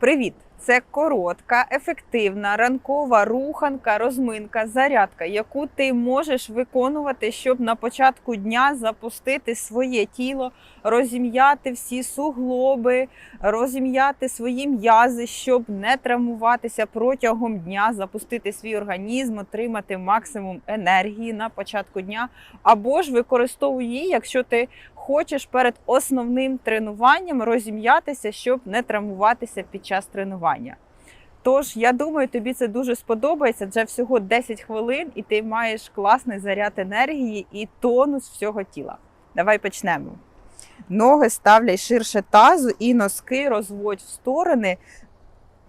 Привіт! Це коротка, ефективна ранкова руханка, розминка, зарядка, яку ти можеш виконувати, щоб на початку дня запустити своє тіло, розім'яти всі суглоби, розім'яти свої м'язи, щоб не травмуватися протягом дня, запустити свій організм, отримати максимум енергії на початку дня, або ж використовуй її, якщо ти хочеш перед основним тренуванням розім'ятися, щоб не травмуватися під час тренування. Тож, я думаю, тобі це дуже сподобається. Вже всього 10 хвилин, і ти маєш класний заряд енергії і тонус всього тіла. Давай почнемо. Ноги ставляй ширше тазу і носки розводь в сторони.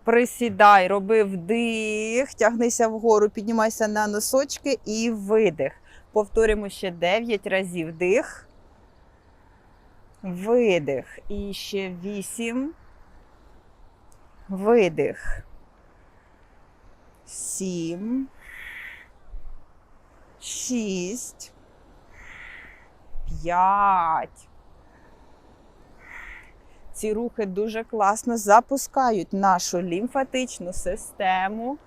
Присідай, роби вдих, тягнися вгору, піднімайся на носочки і видих. Повторюємо ще 9 разів вдих. Видих. І ще вісім. Видих. Сім. Шість. П'ять. Ці рухи дуже класно запускають нашу лімфатичну систему,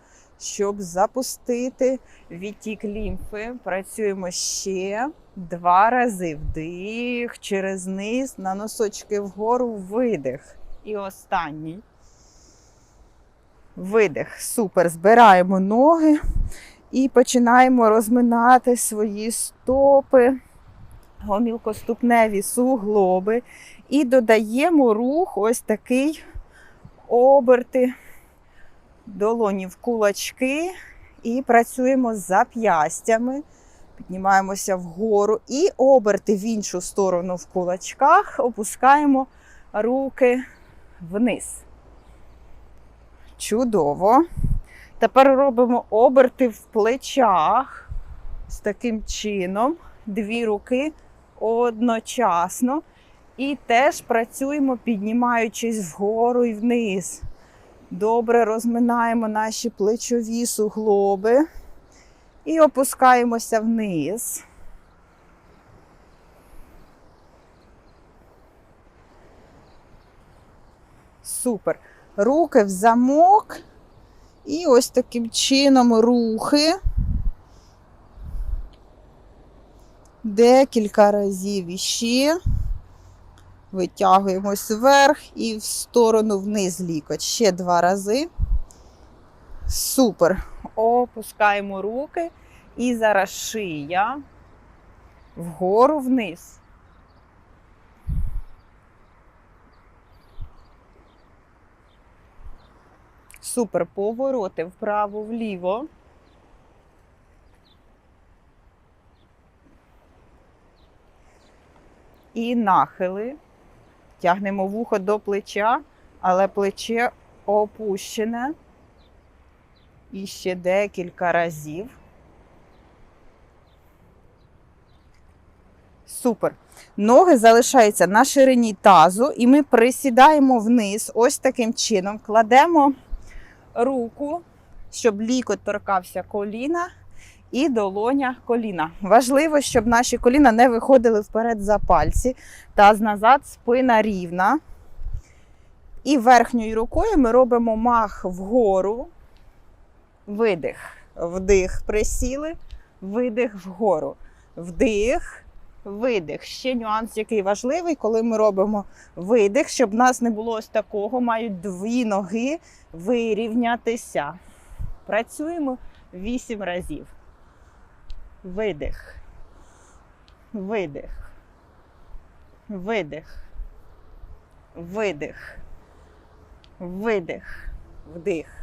щоб запустити відтік лімфи. Працюємо ще два рази. Вдих через низ, на носочки вгору, видих. І останній. Видих. Супер. Збираємо ноги і починаємо розминати свої стопи, гомілкоступневі суглоби. І додаємо рух ось такий оберти долоні в кулачки. І працюємо з зап'ястями. Піднімаємося вгору і оберти в іншу сторону в кулачках, опускаємо руки вниз. Чудово. Тепер робимо оберти в плечах з таким чином. Дві руки одночасно. І теж працюємо, піднімаючись вгору і вниз. Добре розминаємо наші плечові суглоби. І опускаємося вниз. Супер. Руки в замок. І ось таким чином рухи. Декілька разів іще. Витягуємось вверх і в сторону вниз лікоть. Ще два рази. Супер. Опускаємо руки. І зараз шия вгору вниз. Супер. Повороти вправо-вліво. І нахили. Тягнемо вухо до плеча, але плече опущене. І ще декілька разів. Супер. Ноги залишаються на ширині тазу, і ми присідаємо вниз, ось таким чином. Кладемо руку, щоб лікоть торкався коліна і долоня коліна. Важливо, щоб наші коліна не виходили вперед за пальці. Таз назад, спина рівна. І верхньою рукою ми робимо мах вгору. Видих. Вдих, присіли, видих вгору. Вдих, видих. Ще нюанс, який важливий, коли ми робимо видих, щоб в нас не було ось такого, мають дві ноги вирівнятися. Працюємо 8 разів. Видих. Видих. Видих. Видих. Видих. Вдих.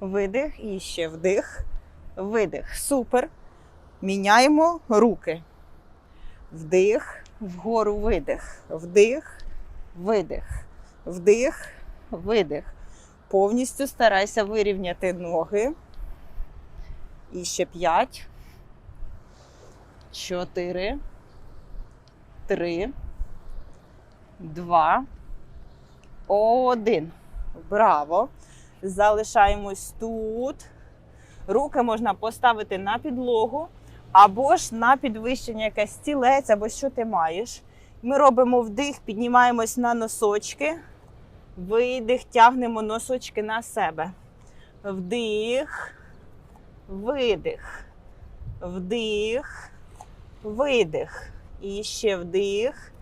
Видих і ще вдих, видих. Супер. Міняємо руки. Вдих, вгору видих. Вдих, видих. Вдих, видих. Повністю старайся вирівняти ноги. І ще п'ять. Чотири. Три. Два. Один. Браво! Залишаємось тут. Руки можна поставити на підлогу, або ж на підвищення якесь стілець, або що ти маєш. Ми робимо вдих, піднімаємось на носочки, Видих, тягнемо носочки на себе. Вдих, видих, вдих, видих. І ще вдих,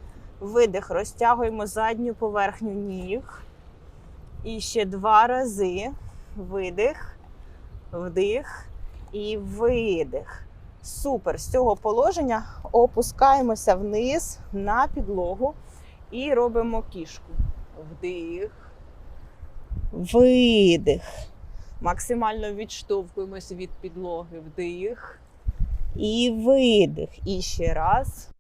видих. Розтягуємо задню поверхню ніг. І ще два рази. Видих, вдих і видих. Супер. З цього положення опускаємося вниз на підлогу і робимо кішку. Вдих, видих. Максимально відштовхуємося від підлоги. Вдих. І видих. І ще раз.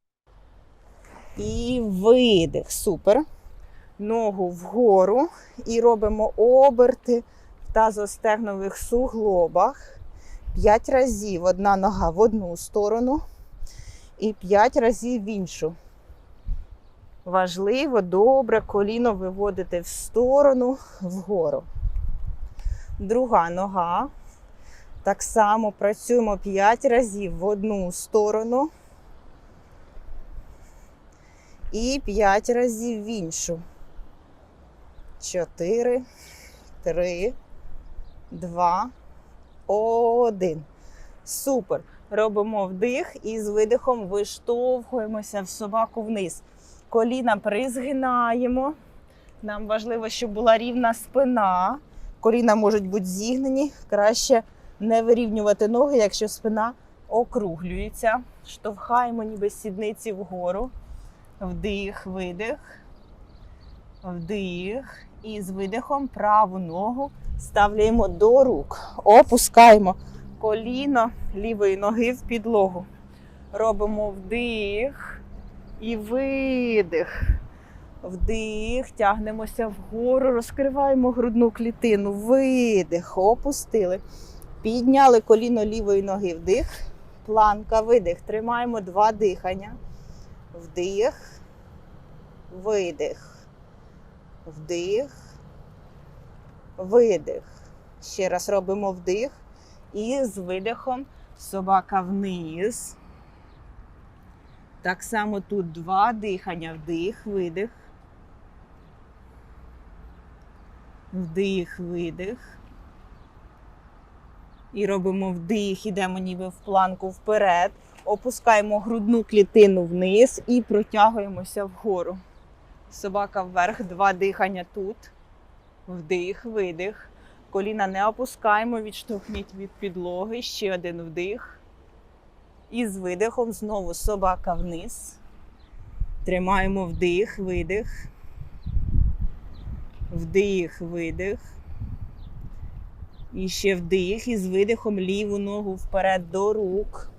І видих. Супер. Ногу вгору. І робимо оберти в тазостегнових суглобах. П'ять разів одна нога в одну сторону і п'ять разів в іншу. Важливо добре коліно виводити в сторону вгору. Друга нога. Так само працюємо 5 разів в одну сторону і 5 разів в іншу. 4, 3, 2, 1. Супер. Робимо вдих і з видихом виштовхуємося в собаку вниз. Коліна призгинаємо. Нам важливо, щоб була рівна спина. Коліна можуть бути зігнені. Краще не вирівнювати ноги, якщо спина округлюється. Штовхаємо ніби сідниці вгору. Вдих, видих. Вдих. І з видихом праву ногу ставляємо до рук. Опускаємо коліно лівої ноги в підлогу. Робимо вдих і видих. Вдих, тягнемося вгору, розкриваємо грудну клітину. Видих, опустили. Підняли коліно лівої ноги. Вдих. Планка, видих. Тримаємо два дихання. Вдих, видих. Вдих, видих. Ще раз робимо вдих. І з видихом собака вниз. Так само тут два дихання. Вдих, видих. Вдих, видих. І робимо вдих, ідемо ніби в планку вперед. Опускаємо грудну клітину вниз і протягуємося вгору. Собака вверх, два дихання тут. Вдих, видих. Коліна не опускаємо, відштовхніть від підлоги. Ще один вдих. І з видихом знову собака вниз. Тримаємо вдих, видих. Вдих, видих. І ще вдих. І з видихом ліву ногу вперед до рук.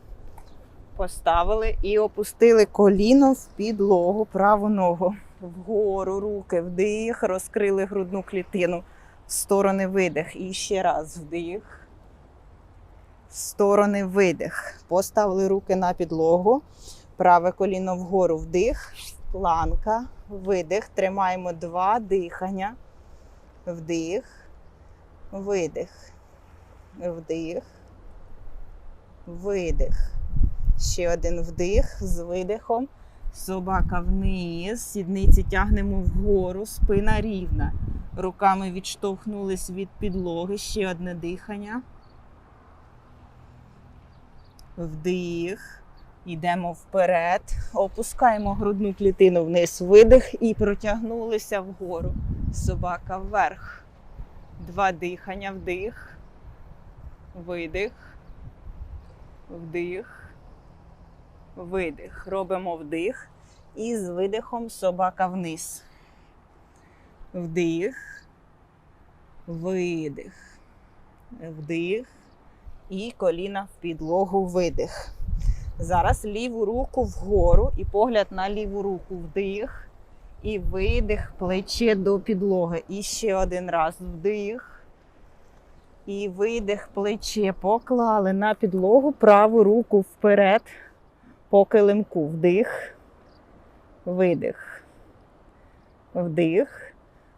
Поставили і опустили коліно в підлогу, праву ногу. Вгору руки, вдих, розкрили грудну клітину. В сторони видих. І ще раз вдих. В сторони видих. Поставили руки на підлогу. Праве коліно вгору вдих. Планка. Видих. Тримаємо два дихання. Вдих. Видих. Вдих. Видих. Ще один вдих з видихом. Собака вниз. Сідниці тягнемо вгору. Спина рівна. Руками відштовхнулись від підлоги. Ще одне дихання. Вдих. Йдемо вперед. Опускаємо грудну клітину вниз. Видих і протягнулися вгору. Собака вверх. Два дихання. Вдих. Видих. Вдих. Видих. Робимо вдих. І з видихом собака вниз. Вдих. Видих. Вдих. І коліна в підлогу видих. Зараз ліву руку вгору і погляд на ліву руку. Вдих. І видих, плече до підлоги. І ще один раз вдих. І видих, плече поклали на підлогу, праву руку вперед по килимку. Вдих, видих. Вдих,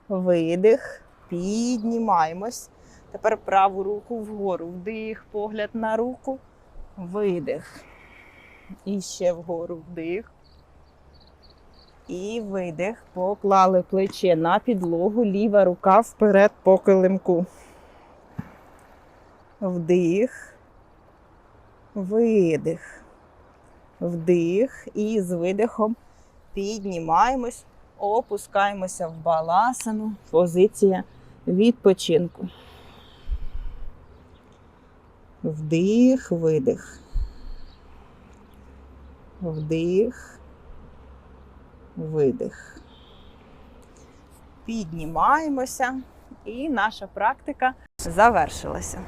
видих. Піднімаємось. Тепер праву руку вгору. Вдих, погляд на руку, видих. І ще вгору вдих. І видих. Поклали плече на підлогу, ліва рука вперед по килимку. Вдих. Видих. Вдих. І з видихом піднімаємось, опускаємося в баласану. Позиція відпочинку. Вдих, видих. Вдих, видих. Піднімаємося, і наша практика завершилася.